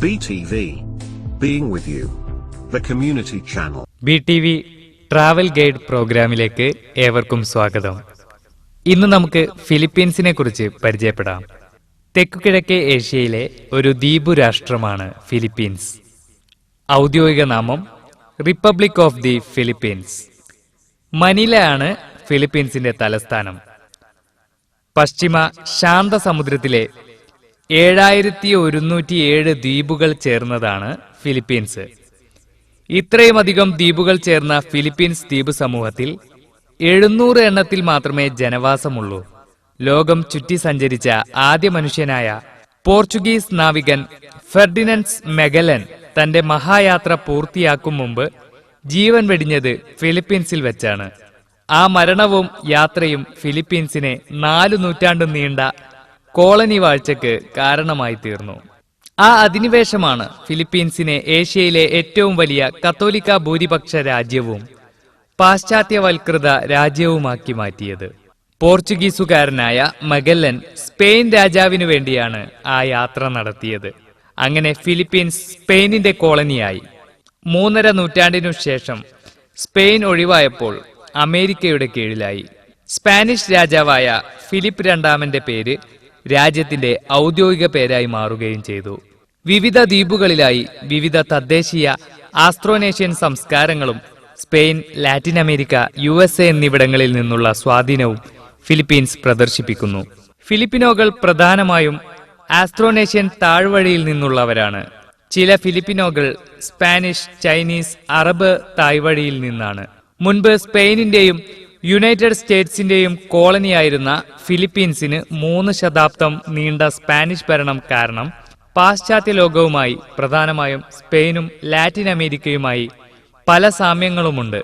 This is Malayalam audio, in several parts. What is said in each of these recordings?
BTV. Being with you. The community channel. BTV travel guide പ്രോഗ്രാമിലേക്ക് ഏവർക്കും സ്വാഗതം ഇന്ന് നമുക്ക് ഫിലിപ്പീൻസിനെ കുറിച്ച് പരിചയപ്പെടാം തെക്കുകിഴക്കേ ഏഷ്യയിലെ ഒരു ദ്വീപു രാഷ്ട്രമാണ് ഫിലിപ്പീൻസ് ഔദ്യോഗിക നാമം republic of the Philippines Manila ആണ് ഫിലിപ്പീൻസിന്റെ തലസ്ഥാനം പശ്ചിമ ശാന്ത സമുദ്രത്തിലെ ഏഴായിരത്തി ഒരുന്നൂറ്റി ഏഴ് ദ്വീപുകൾ ചേർന്നതാണ് ഫിലിപ്പീൻസ്. ഇത്രയും അധികം ദ്വീപുകൾ ചേർന്ന ഫിലിപ്പീൻസ് ദ്വീപ് സമൂഹത്തിൽ എഴുന്നൂറ് എണ്ണത്തിൽ മാത്രമേ ജനവാസമുള്ളൂ. ലോകം ചുറ്റി സഞ്ചരിച്ച ആദ്യ മനുഷ്യനായ പോർച്ചുഗീസ് നാവികൻ ഫെർഡിനൻസ് മെഗലൻ തന്റെ മഹായാത്ര പൂർത്തിയാക്കും മുമ്പ് ജീവൻ വെടിഞ്ഞത് ഫിലിപ്പീൻസിൽ വെച്ചാണ്. ആ മരണവും യാത്രയും ഫിലിപ്പീൻസിനെ നാലു നൂറ്റാണ്ട് നീണ്ട കോളനി വാഴ്ചക്ക് കാരണമായി തീർന്നു. ആ അധിനിവേശമാണ് ഫിലിപ്പീൻസിനെ ഏഷ്യയിലെ ഏറ്റവും വലിയ കത്തോലിക്ക ഭൂരിപക്ഷ രാജ്യവും പാശ്ചാത്യവൽകൃത രാജ്യവുമാക്കി മാറ്റിയത്. പോർച്ചുഗീസുകാരനായ മഗല്ലൻ സ്പെയിൻ രാജാവിനു വേണ്ടിയാണ് ആ യാത്ര നടത്തിയത്. അങ്ങനെ ഫിലിപ്പീൻസ് സ്പെയിനിന്റെ കോളനിയായി. മൂന്നര നൂറ്റാണ്ടിനു ശേഷം സ്പെയിൻ ഒഴിവായപ്പോൾ അമേരിക്കയുടെ കീഴിലായി. സ്പാനിഷ് രാജാവായ ഫിലിപ്പ് രണ്ടാമന്റെ പേര് രാജ്യത്തിന്റെ ഔദ്യോഗിക പേരായി മാറുകയും ചെയ്തു. വിവിധ ദ്വീപുകളിലായി വിവിധ തദ്ദേശീയ ആസ്ട്രോനേഷ്യൻ സംസ്കാരങ്ങളും Spain Latin America U S A എന്നിവിടങ്ങളിൽ നിന്നുള്ള സ്വാധീനവും ഫിലിപ്പീൻസ് പ്രദർശിപ്പിക്കുന്നു. ഫിലിപ്പിനോകൾ പ്രധാനമായും ആസ്ട്രോനേഷ്യൻ താഴ്വഴിയിൽ നിന്നുള്ളവരാണ്. ചില ഫിലിപ്പിനോകൾ സ്പാനിഷ് ചൈനീസ് അറബ് തായ്വഴിയിൽ നിന്നാണ്. മുൻപ് സ്പെയിനിന്റെയും യുണൈറ്റഡ് സ്റ്റേറ്റ്സിന്റെയും കോളനിയായിരുന്ന ഫിലിപ്പീൻസിന് മൂന്ന് ശതാബ്ദം നീണ്ട സ്പാനിഷ് ഭരണം കാരണം പാശ്ചാത്യ ലോകവുമായി പ്രധാനമായും സ്പെയിനും ലാറ്റിൻ അമേരിക്കയുമായി പല സാമ്യങ്ങളുമുണ്ട്.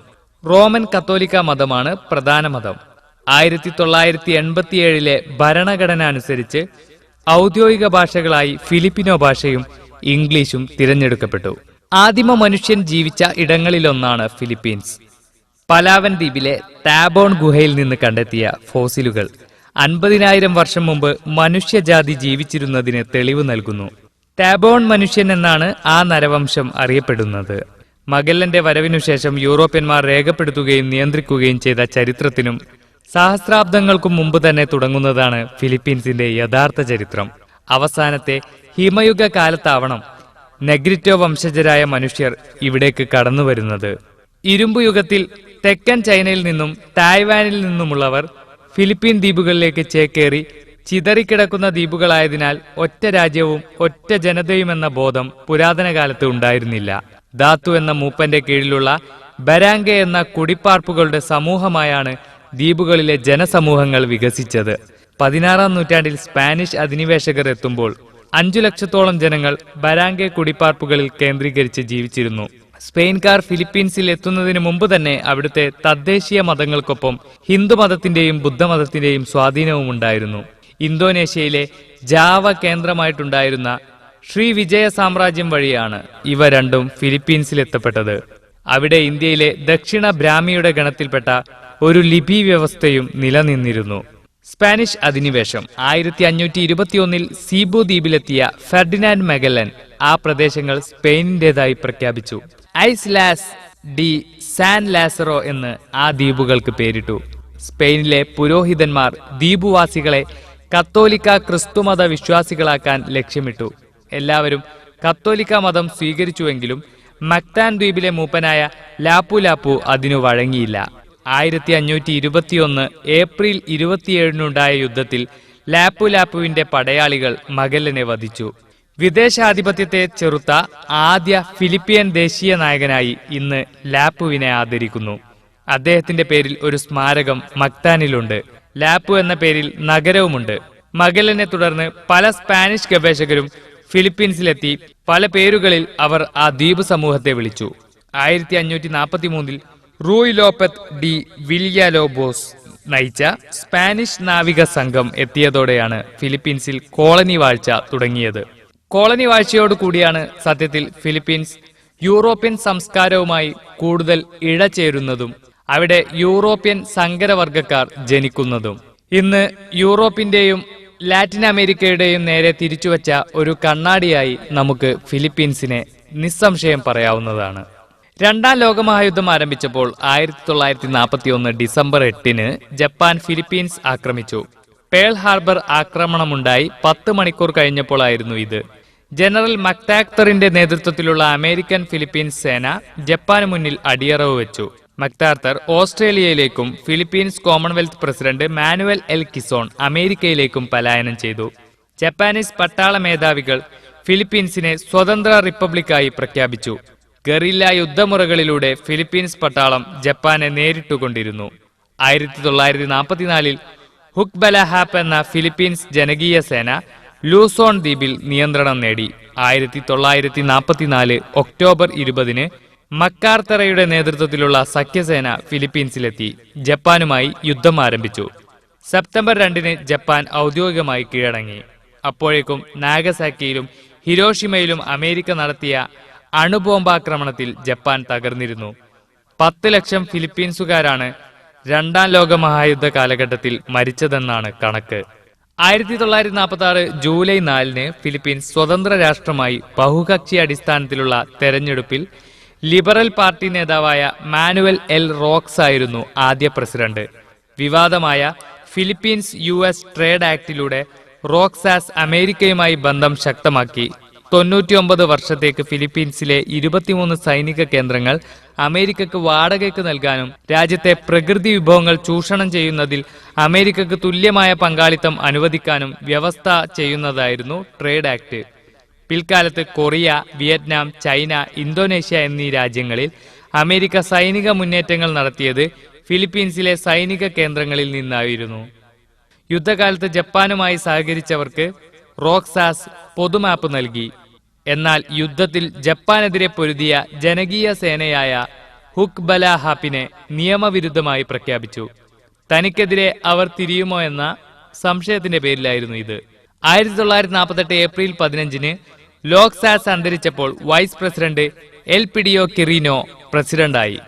റോമൻ കത്തോലിക്ക മതമാണ് പ്രധാന മതം. ആയിരത്തി തൊള്ളായിരത്തി എൺപത്തിയേഴിലെ ഭരണഘടന അനുസരിച്ച് ഔദ്യോഗിക ഭാഷകളായി ഫിലിപ്പിനോ ഭാഷയും ഇംഗ്ലീഷും തിരഞ്ഞെടുക്കപ്പെട്ടു. ആദിമ മനുഷ്യൻ ജീവിച്ച ഇടങ്ങളിലൊന്നാണ് ഫിലിപ്പീൻസ്. പലാവൻ ദ്വീപിലെ താബോൺ ഗുഹയിൽ നിന്ന് കണ്ടെത്തിയ ഫോസിലുകൾ അൻപതിനായിരം വർഷം മുമ്പ് മനുഷ്യജാതി ജീവിച്ചിരുന്നതിന് തെളിവ് നൽകുന്നു. ടാബോൺ മനുഷ്യൻ എന്നാണ് ആ നരവംശം അറിയപ്പെടുന്നത്. മഗല്ലന്റെ വരവിനു ശേഷം യൂറോപ്യന്മാർ രേഖപ്പെടുത്തുകയും നിയന്ത്രിക്കുകയും ചെയ്ത ചരിത്രത്തിനും സഹസ്രാബ്ദങ്ങൾക്കും മുമ്പ് തന്നെ തുടങ്ങുന്നതാണ് ഫിലിപ്പീൻസിന്റെ യഥാർത്ഥ ചരിത്രം. അവസാനത്തെ ഹിമയുഗ കാലത്താവണം നെഗ്രിറ്റോ വംശജരായ മനുഷ്യർ ഇവിടേക്ക് കടന്നു വരുന്നത് ഇരുമ്പ് യുഗത്തിൽ തെക്കൻ ചൈനയിൽ നിന്നും തായ്വാനിൽ നിന്നുമുള്ളവർ ഫിലിപ്പീൻ ദ്വീപുകളിലേക്ക് ചേക്കേറി ചിതറിക്കിടക്കുന്ന ദ്വീപുകളായതിനാൽ ഒറ്റ രാജ്യവും ഒറ്റ ജനതയും എന്ന ബോധം പുരാതന കാലത്ത് ഉണ്ടായിരുന്നില്ല. ധാത്തു എന്ന മൂപ്പന്റെ കീഴിലുള്ള ബരാങ്ക എന്ന കുടിപ്പാർപ്പുകളുടെ സമൂഹമായാണ് ദ്വീപുകളിലെ ജനസമൂഹങ്ങൾ വികസിച്ചത്. പതിനാറാം നൂറ്റാണ്ടിൽ സ്പാനിഷ് അധിനിവേശകർ എത്തുമ്പോൾ അഞ്ചു ലക്ഷത്തോളം ജനങ്ങൾ ബരാങ്കെ കുടിപ്പാർപ്പുകളിൽ കേന്ദ്രീകരിച്ച് ജീവിച്ചിരുന്നു. സ്പെയിൻകാർ ഫിലിപ്പീൻസിൽ എത്തുന്നതിന് മുമ്പ് തന്നെ അവിടുത്തെ തദ്ദേശീയ മതങ്ങൾക്കൊപ്പം ഹിന്ദുമതത്തിന്റെയും ബുദ്ധമതത്തിന്റെയും സ്വാധീനവും ഉണ്ടായിരുന്നു. ഇന്തോനേഷ്യയിലെ ജാവ കേന്ദ്രമായിട്ടുണ്ടായിരുന്ന ശ്രീ വിജയ സാമ്രാജ്യം വഴിയാണ് ഇവ രണ്ടും ഫിലിപ്പീൻസിൽ എത്തപ്പെട്ടത്. അവിടെ ഇന്ത്യയിലെ ദക്ഷിണ ബ്രാഹ്മിയുടെ ഗണത്തിൽപ്പെട്ട ഒരു ലിപി വ്യവസ്ഥയും നിലനിന്നിരുന്നു. സ്പാനിഷ് അധിനിവേശം ആയിരത്തി അഞ്ഞൂറ്റി ഇരുപത്തിയൊന്നിൽ സീബു ദ്വീപിലെത്തിയ ഫെർഡിനാൻഡ് മെഗലൻ ആ പ്രദേശങ്ങൾ സ്പെയിനിന്റേതായി പ്രഖ്യാപിച്ചു. ഐസ്ലാസ് ഡി സാൻ ലാസറോ എന്ന് ആ ദ്വീപുകൾക്ക് പേരിട്ടു. സ്പെയിനിലെ പുരോഹിതന്മാർ ദ്വീപുവാസികളെ കത്തോലിക്ക ക്രിസ്തുമത വിശ്വാസികളാക്കാൻ ലക്ഷ്യമിട്ടു. എല്ലാവരും കത്തോലിക്ക മതം സ്വീകരിച്ചുവെങ്കിലും മക്താൻ ദ്വീപിലെ മൂപ്പനായ ലാപ്പു ലാപ്പു അതിനു വഴങ്ങിയില്ല. ആയിരത്തി അഞ്ഞൂറ്റി ഇരുപത്തിയൊന്ന് ഏപ്രിൽ ഇരുപത്തിയേഴിനുണ്ടായ യുദ്ധത്തിൽ ലാപ്പു ലാപ്പുവിന്റെ പടയാളികൾ മഗല്ലനെ വധിച്ചു. വിദേശാധിപത്യത്തെ ചെറുത്ത ആദ്യ ഫിലിപ്പിയൻ ദേശീയ നായകനായി ഇന്ന് ലാപ്പുവിനെ ആദരിക്കുന്നു. അദ്ദേഹത്തിന്റെ പേരിൽ ഒരു സ്മാരകം മക്താനിലുണ്ട്. ലാപ്പു എന്ന പേരിൽ നഗരവുമുണ്ട്. മഗല്ലനെ തുടർന്ന് പല സ്പാനിഷ് ഗവേഷകരും ഫിലിപ്പീൻസിലെത്തി പല പേരുകളിൽ അവർ ആ ദ്വീപ് സമൂഹത്തെ വിളിച്ചു. ആയിരത്തി അഞ്ഞൂറ്റി നാൽപ്പത്തി മൂന്നിൽ റൂയ് ലോപ്പത്ത് ഡി വില്യാലോബോസ് നയിച്ച സ്പാനിഷ് നാവിക സംഘം എത്തിയതോടെയാണ് ഫിലിപ്പീൻസിൽ കോളനി വാഴ്ച തുടങ്ങിയത്. കോളനി വാഴ്ചയോട് കൂടിയാണ് സത്യത്തിൽ ഫിലിപ്പീൻസ് യൂറോപ്യൻ സംസ്കാരവുമായി കൂടുതൽ ഇഴചേരുന്നതും അവിടെ യൂറോപ്യൻ സങ്കരവർഗക്കാർ ജനിക്കുന്നതും. ഇന്ന് യൂറോപ്പിന്റെയും ലാറ്റിൻ അമേരിക്കയുടെയും നേരെ തിരിച്ചുവച്ച ഒരു കണ്ണാടിയായി നമുക്ക് ഫിലിപ്പീൻസിനെ നിസ്സംശയം പറയാവുന്നതാണ്. രണ്ടാം ലോകമഹായുദ്ധം ആരംഭിച്ചപ്പോൾ ആയിരത്തി തൊള്ളായിരത്തി നാൽപ്പത്തി ഒന്ന് ഡിസംബർ എട്ടിന് ജപ്പാൻ ഫിലിപ്പീൻസ് ആക്രമിച്ചു. പേൾ ഹാർബർ ആക്രമണമുണ്ടായി പത്ത് മണിക്കൂർ കഴിഞ്ഞപ്പോഴായിരുന്നു ഇത്. ജനറൽ മക്താക്തറിന്റെ നേതൃത്വത്തിലുള്ള അമേരിക്കൻ ഫിലിപ്പീൻസ് സേന ജപ്പാന് മുന്നിൽ അടിയറവ് വെച്ചു. MacArthur ഓസ്ട്രേലിയയിലേക്കും Philippines commonwealth president Manuel L Quezon അമേരിക്കയിലേക്കും പലായനം ചെയ്തു. ജപ്പാനീസ് പട്ടാള മേധാവികൾ ഫിലിപ്പീൻസിനെ സ്വതന്ത്ര റിപ്പബ്ലിക്കായി പ്രഖ്യാപിച്ചു. ഗറില്ല യുദ്ധമുറകളിലൂടെ ഫിലിപ്പീൻസ് പട്ടാളം ജപ്പാനെ നേരിട്ടുകൊണ്ടിരുന്നു. ആയിരത്തി തൊള്ളായിരത്തി നാൽപ്പത്തിനാലിൽ ഹുക് ബലഹാപ്പ് എന്ന ഫിലിപ്പീൻസ് ജനകീയ സേന ലൂസോൺ ദ്വീപിൽ നിയന്ത്രണം നേടി. ആയിരത്തി തൊള്ളായിരത്തി നാൽപ്പത്തിനാല് ഒക്ടോബർ ഇരുപതിന് മക്കാർത്തറയുടെ നേതൃത്വത്തിലുള്ള സഖ്യസേന ഫിലിപ്പീൻസിലെത്തി. ജപ്പാനുമായി യുദ്ധം ആരംഭിച്ചു. സെപ്റ്റംബർ രണ്ടിന് ജപ്പാൻ ഔദ്യോഗികമായി കീഴടങ്ങി. അപ്പോഴേക്കും നാഗസാക്കിയിലും ഹിരോഷിമയിലും അമേരിക്ക നടത്തിയ അണുബോംബാക്രമണത്തിൽ ജപ്പാൻ തകർന്നിരുന്നു. പത്ത് ലക്ഷം ഫിലിപ്പീൻസുകാരാണ് രണ്ടാം ലോക മഹായുദ്ധ കാലഘട്ടത്തിൽ മരിച്ചതെന്നാണ് കണക്ക്. ആയിരത്തി തൊള്ളായിരത്തി നാൽപ്പത്തി ആറ് ജൂലൈ നാലിന് ഫിലിപ്പീൻസ് സ്വതന്ത്ര രാഷ്ട്രമായി ബഹുകക്ഷി അടിസ്ഥാനത്തിലുള്ള തെരഞ്ഞെടുപ്പിൽ ലിബറൽ പാർട്ടി നേതാവായ മാനുവൽ എൽ റോക്സ് ആയിരുന്നു ആദ്യ പ്രസിഡന്റ്. വിവാദമായ ഫിലിപ്പീൻസ് യു എസ് ട്രേഡ് ആക്ടിലൂടെ റോക്സാസ് അമേരിക്കയുമായി ബന്ധം ശക്തമാക്കി. തൊണ്ണൂറ്റിയൊമ്പത് വർഷത്തേക്ക് ഫിലിപ്പീൻസിലെ ഇരുപത്തിമൂന്ന് സൈനിക കേന്ദ്രങ്ങൾ അമേരിക്കക്ക് വാടകയ്ക്ക് നൽകാനും രാജ്യത്തെ പ്രകൃതി വിഭവങ്ങൾ ചൂഷണം ചെയ്യുന്നതിൽ അമേരിക്കക്ക് തുല്യമായ പങ്കാളിത്തം അനുവദിക്കാനും വ്യവസ്ഥ ചെയ്യുന്നതായിരുന്നു ട്രേഡ് ആക്ട്. പിൽക്കാലത്ത് കൊറിയ വിയറ്റ്നാം ചൈന ഇന്തോനേഷ്യ എന്നീ രാജ്യങ്ങളിൽ അമേരിക്ക സൈനിക മുന്നേറ്റങ്ങൾ നടത്തിയത് ഫിലിപ്പീൻസിലെ സൈനിക കേന്ദ്രങ്ങളിൽ നിന്നായിരുന്നു. യുദ്ധകാലത്ത് ജപ്പാനുമായി സഹകരിച്ചവർക്ക് റോക്സാസ് പൊതുമാപ്പ് നൽകി. എന്നാൽ യുദ്ധത്തിൽ ജപ്പാനെതിരെ പൊരുതിയ ജനകീയ സേനയായ ഹുക് ബലാഹാപ്പിനെ നിയമവിരുദ്ധമായി പ്രഖ്യാപിച്ചു. തനിക്കെതിരെ അവർ തിരിയുമോ എന്ന സംശയത്തിന്റെ പേരിലായിരുന്നു ഇത്. ആയിരത്തി തൊള്ളായിരത്തി നാൽപ്പത്തെട്ട് ഏപ്രിൽ പതിനഞ്ചിന് ലോക്സാസ് അന്തരിച്ചപ്പോൾ vice president Elpidio Quirino പ്രസിഡന്റായി.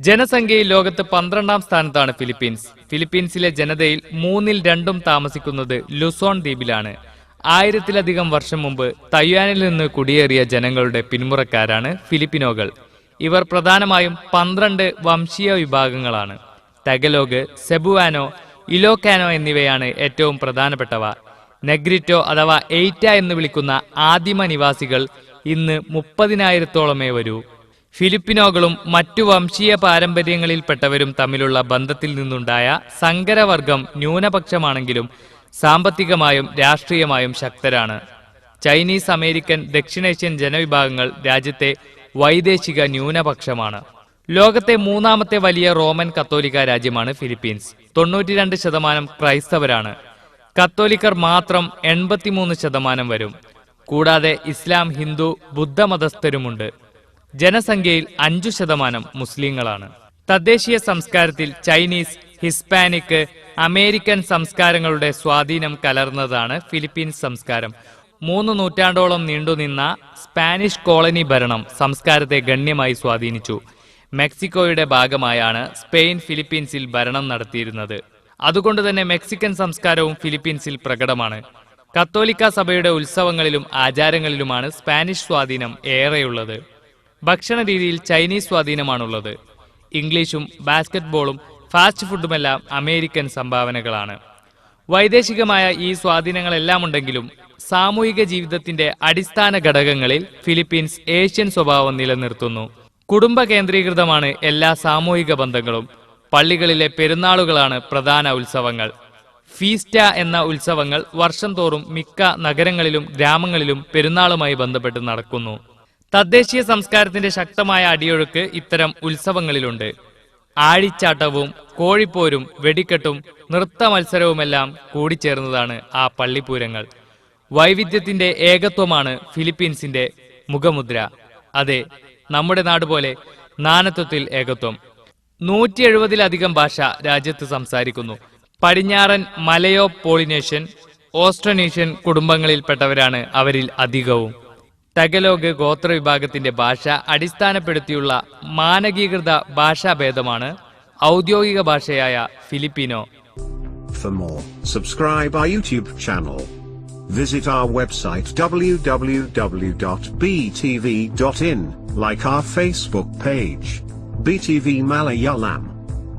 ജനസംഖ്യയിൽ ലോകത്ത് പന്ത്രണ്ടാം സ്ഥാനത്താണ് ഫിലിപ്പീൻസ്. ഫിലിപ്പീൻസിലെ ജനതയിൽ മൂന്നിൽ രണ്ടും താമസിക്കുന്നത് ലുസോൺ ദ്വീപിലാണ്. ആയിരത്തിലധികം വർഷം മുമ്പ് തയ്യാനിൽ നിന്ന് കുടിയേറിയ ജനങ്ങളുടെ പിന്മുറക്കാരാണ് ഫിലിപ്പിനോകൾ. ഇവർ പ്രധാനമായും പന്ത്രണ്ട് വംശീയ വിഭാഗങ്ങളാണ്. തഗലോഗ് സെബുവാനോ ഇലോക്കാനോ എന്നിവയാണ് ഏറ്റവും പ്രധാനപ്പെട്ടവ. നെഗ്രിറ്റോ അഥവാ എയ്റ്റ എന്ന് വിളിക്കുന്ന ആദിമ നിവാസികൾ ഇന്ന് മുപ്പതിനായിരത്തോളമേ വരൂ. ഫിലിപ്പിനോകളും മറ്റു വംശീയ പാരമ്പര്യങ്ങളിൽപ്പെട്ടവരും തമ്മിലുള്ള ബന്ധത്തിൽ നിന്നുണ്ടായ സങ്കരവർഗം ന്യൂനപക്ഷമാണെങ്കിലും സാമ്പത്തികമായും രാഷ്ട്രീയമായും ശക്തരാണ്. ചൈനീസ് അമേരിക്കൻ ദക്ഷിണേഷ്യൻ ജനവിഭാഗങ്ങൾ രാജ്യത്തെ വൈദേശിക ന്യൂനപക്ഷമാണ്. ലോകത്തെ മൂന്നാമത്തെ വലിയ റോമൻ കത്തോലിക്ക രാജ്യമാണ് ഫിലിപ്പീൻസ്. തൊണ്ണൂറ്റിരണ്ട് ശതമാനം ക്രൈസ്തവരാണ്. കത്തോലിക്കർ മാത്രം എൺപത്തിമൂന്ന് ശതമാനം വരും. കൂടാതെ ഇസ്ലാം ഹിന്ദു ബുദ്ധമതസ്ഥരുമുണ്ട്. ജനസംഖ്യയിൽ അഞ്ചു ശതമാനം മുസ്ലിങ്ങളാണ്. തദ്ദേശീയ സംസ്കാരത്തിൽ ചൈനീസ് ഹിസ്പാനിക് അമേരിക്കൻ സംസ്കാരങ്ങളുടെ സ്വാധീനം കലർന്നതാണ് ഫിലിപ്പീൻസ് സംസ്കാരം. മൂന്ന് നൂറ്റാണ്ടോളം നീണ്ടുനിന്ന സ്പാനിഷ് കോളനി ഭരണം സംസ്കാരത്തെ ഗണ്യമായി സ്വാധീനിച്ചു. മെക്സിക്കോയുടെ ഭാഗമായാണ് സ്പെയിൻ ഫിലിപ്പീൻസിൽ ഭരണം നടത്തിയിരുന്നത്. അതുകൊണ്ട് തന്നെ മെക്സിക്കൻ സംസ്കാരവും ഫിലിപ്പീൻസിൽ പ്രകടമാണ്. കത്തോലിക്ക സഭയുടെ ഉത്സവങ്ങളിലും ആചാരങ്ങളിലുമാണ് സ്പാനിഷ് സ്വാധീനം ഏറെയുള്ളത്. ഭക്ഷണ രീതിയിൽ ചൈനീസ് സ്വാധീനമാണുള്ളത്. ഇംഗ്ലീഷും ബാസ്കറ്റ്ബോളും ഫാസ്റ്റ് ഫുഡുമെല്ലാം അമേരിക്കൻ സംഭാവനകളാണ്. വൈദേശികമായ ഈ സ്വാധീനങ്ങളെല്ലാം ഉണ്ടെങ്കിലും സാമൂഹിക ജീവിതത്തിന്റെ അടിസ്ഥാന ഘടകങ്ങളിൽ ഫിലിപ്പീൻസ് ഏഷ്യൻ സ്വഭാവം നിലനിർത്തുന്നു. കുടുംബ കേന്ദ്രീകൃതമാണ് എല്ലാ സാമൂഹിക ബന്ധങ്ങളും. പള്ളികളിലെ പെരുന്നാളുകളാണ് പ്രധാന ഉത്സവങ്ങൾ. ഫീസ്റ്റ എന്ന ഉത്സവങ്ങൾ വർഷം തോറും മിക്ക നഗരങ്ങളിലും ഗ്രാമങ്ങളിലും പെരുന്നാളുമായി ബന്ധപ്പെട്ട് നടക്കുന്നു. തദ്ദേശീയ സംസ്കാരത്തിന്റെ ശക്തമായ അടിയൊഴുക്ക് ഇത്തരം ഉത്സവങ്ങളിലുണ്ട്. ആഴിച്ചാട്ടവും കോഴിപ്പോരും വെടിക്കെട്ടും നൃത്ത മത്സരവുമെല്ലാം കൂടിച്ചേർന്നതാണ് ആ പള്ളിപ്പൂരങ്ങൾ. വൈവിധ്യത്തിന്റെ ഏകത്വമാണ് ഫിലിപ്പീൻസിന്റെ മുഖമുദ്ര. അതെ നമ്മുടെ നാട് പോലെ നാനത്വത്തിൽ ഏകത്വം. നൂറ്റി എഴുപതിലധികം ഭാഷ രാജ്യത്ത് സംസാരിക്കുന്നു. പടിഞ്ഞാറൻ മലയോ പോളിനേഷ്യൻ ഓസ്ട്രനേഷ്യൻ കുടുംബങ്ങളിൽപ്പെട്ടവരാണ് അവരിൽ അധികവും. തകലോക് ഗോത്ര വിഭാഗത്തിന്റെ ഭാഷ അടിസ്ഥാനപ്പെടുത്തിയുള്ള മാനകീകൃത ഭാഷാഭേദമാണ് ഔദ്യോഗിക ഭാഷയായ Filipino. Visit our website www.btv.in, like our Facebook page, BTV Malayalam.